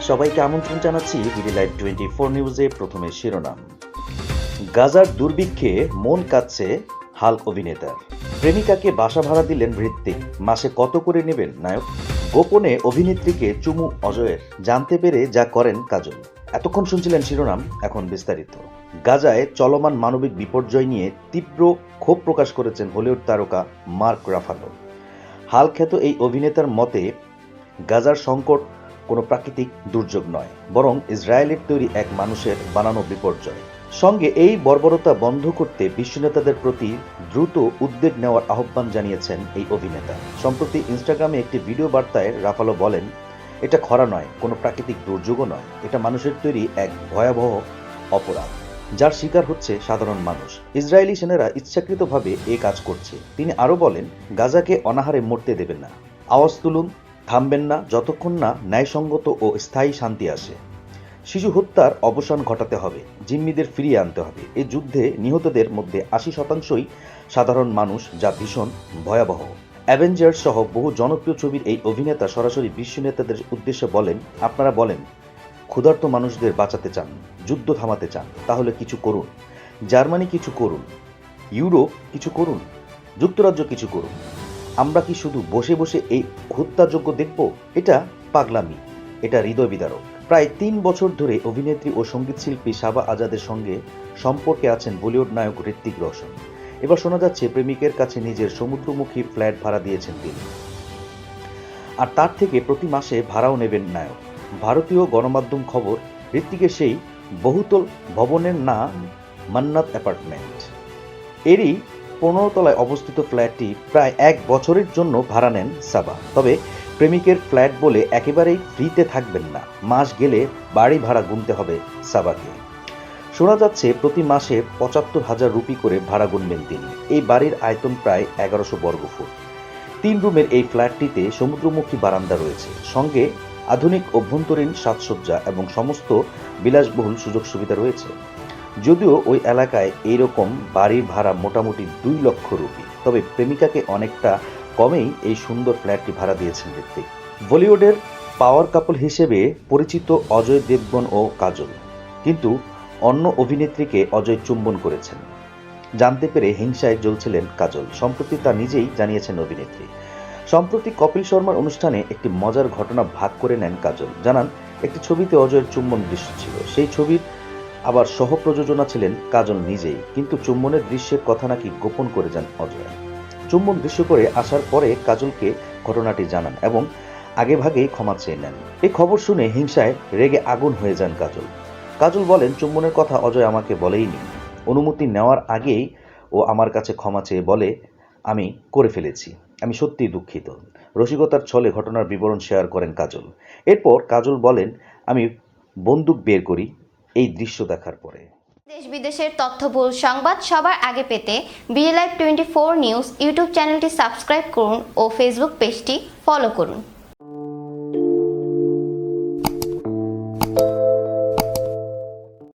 সবাইকে আমন্ত্রণ জানাচ্ছি বিডি লাইভ টোয়েন্টি ফোর নিউজে প্রথমে শিরোনাম। গাজার দুর্ভিক্ষে মন কাচ্ছে হাল অভিনেতার। প্রেমিকাকে বাসা ভাড়া দিলেন হৃত্বিক। মাসে কত করে নেবেন, নায়ক? গোপনে অভিনেত্রীকে চুমু অজয়ের। জানতে পেরে যা করেন কাজল। এতক্ষণ শুনছিলেন শিরোনাম, এখন বিস্তারিত। গাজায় চলমান মানবিক বিপর্যয় নিয়ে তীব্র ক্ষোভ প্রকাশ করেছেন হলিউড তারকা মার্ক রাফালো। হালখ্যাত এই অভিনেতার মতে, গাজার সংকট কোনো প্রাকৃতিক দুর্যোগ নয়, বরং ইসরায়েলের তৈরি এক মানুষের বানানো বিপর্যয়। সঙ্গে এই বর্বরতা বন্ধ করতে বিশ্ব নেতাদের প্রতি দ্রুত উদ্যোগ নেওয়ার আহ্বান জানিয়েছেন এই অভিনেতা। সম্প্রতি ইনস্টাগ্রামে একটি ভিডিও বার্তায় রাফালো বলেন, এটা খরা নয়, কোনো প্রাকৃতিক দুর্যোগও নয়। এটা মানুষের তৈরি এক ভয়াবহ অপরাধ, যার শিকার হচ্ছে সাধারণ মানুষ। ইসরায়েলি সেনারা ইচ্ছাকৃতভাবে এ কাজ করছে। তিনি আরও বলেন, গাজাকে অনাহারে মরতে দেবেন না। আওয়াজ তুলুন থামবেন না যতক্ষণ না ন্যায়সঙ্গত ও স্থায়ী শান্তি আসে। শিশু হত্যার অবসান ঘটাতে হবে, জিম্মিদের ফিরিয়ে আনতে হবে। এ যুদ্ধে নিহতদের মধ্যে আশি শতাংশই সাধারণ মানুষ যা ভীষণ ভয়াবহ। অ্যাভেঞ্জার্স সহ বহু জনপ্রিয় ছবির এই অভিনেতা সরাসরি বিশ্ব নেতাদের উদ্দেশ্যে বলেন, আপনারা বলেন, ক্ষুধার্ত মানুষদের বাঁচাতে চান, যুদ্ধ থামাতে চান, তাহলে কিছু করুন। জার্মানি কিছু করুন, ইউরোপ কিছু করুন, যুক্তরাজ্য কিছু করুন। আমরা কি শুধু বসে বসে এই হত্যাযোগ্য দেখব? এটা পাগলামি। এটা হৃদয় বিদারক। প্রায় তিন বছর ধরে অভিনেত্রী ও সঙ্গীতশিল্পী সাবা আজাদের সঙ্গে সম্পর্কে আছেন বলিউড নায়ক ঋত্বিক রোশন। এবার শোনা যাচ্ছে, প্রেমিকের কাছে নিজের সমুদ্রমুখী ফ্ল্যাট ভাড়া দিয়েছেন তিনি। আর তার থেকে প্রতি মাসে ভাড়াও নেবেন নায়ক। ভারতীয় গণমাধ্যম খবর ঋত্বিকের সেই বহুতল ভবনের নাম মান্নাত অ্যাপার্টমেন্ট। এরই পনেরো তলায় অবস্থিত ফ্ল্যাটটি প্রায় এক বছরের জন্য ভাড়া নেন সাবা। তবে প্রেমিকের ফ্ল্যাট বলে একেবারেই ফ্রিতে থাকবেন না। মাস গেলে বাড়ি ভাড়া গুনতে হবে সাবাকে। শোনা যাচ্ছে, প্রতি মাসে পঁচাত্তর হাজার রুপি করে ভাড়া গুনবেন তিনি। এই বাড়ির আয়তন প্রায় এগারোশো বর্গফুট তিন রুমের এই ফ্ল্যাটটিতে সমুদ্রমুখী বারান্দা রয়েছে। সঙ্গে আধুনিক অভ্যন্তরীণ সাজসজ্জা এবং সমস্ত বিলাসবহুল সুযোগ সুবিধা রয়েছে। যদিও ওই এলাকায় এইরকম বাড়ির ভাড়া মোটামুটি দুই লক্ষ রুপি। তবে প্রেমিকাকে অনেকটা কমেই এই সুন্দর ফ্ল্যাটটি ভাড়া দিয়েছেন ঋত্বিক বলিউডের পাওয়ার কাপল হিসেবে পরিচিত অজয় দেবগন ও কাজল। কিন্তু অন্য অভিনেত্রীকে অজয় চুম্বন করেছেন। জানতে পেরে হিংসায় জ্বলছিলেন কাজল। সম্প্রতি তা নিজেই জানিয়েছেন অভিনেত্রী। সম্প্রতি কপিল শর্মার অনুষ্ঠানে একটি মজার ঘটনা ভাগ করে নেন কাজল। জানান, একটি ছবিতে অজয়ের চুম্বন দৃশ্য ছিল। সেই ছবির আবার সহ প্রযোজনা ছিলেন কাজল নিজেই, কিন্তু চুম্বনের দৃশ্যের কথা নাকি গোপন করে যান অজয়। চুম্বন দৃশ্য করে আসার পরে কাজলকে ঘটনাটি জানান এবং আগেভাগেই ক্ষমা চেয়ে নেন। এই খবর শুনে হিংসায় রেগে আগুন হয়ে যান কাজল। কাজল বলেন, চুম্বনের কথা অজয় আমাকে বলেইনি। অনুমতি নেওয়ার আগেই ও আমার কাছে ক্ষমা চেয়ে বলে আমি করে ফেলেছি। আমি সত্যিই দুঃখিত। রসিকতার ছলে ঘটনার বিবরণ শেয়ার করেন কাজল। এরপর কাজল বলেন, আমি বন্দুক বের করি এই দৃশ্য দেখার পরে। দেশ বিদেশের তথ্যবহুল সংবাদ সবার আগে পেতে BLI twenty four news YouTube চ্যানেলটি সাবস্ক্রাইব করুন ও ফেসবুক পেজটি ফলো করুন।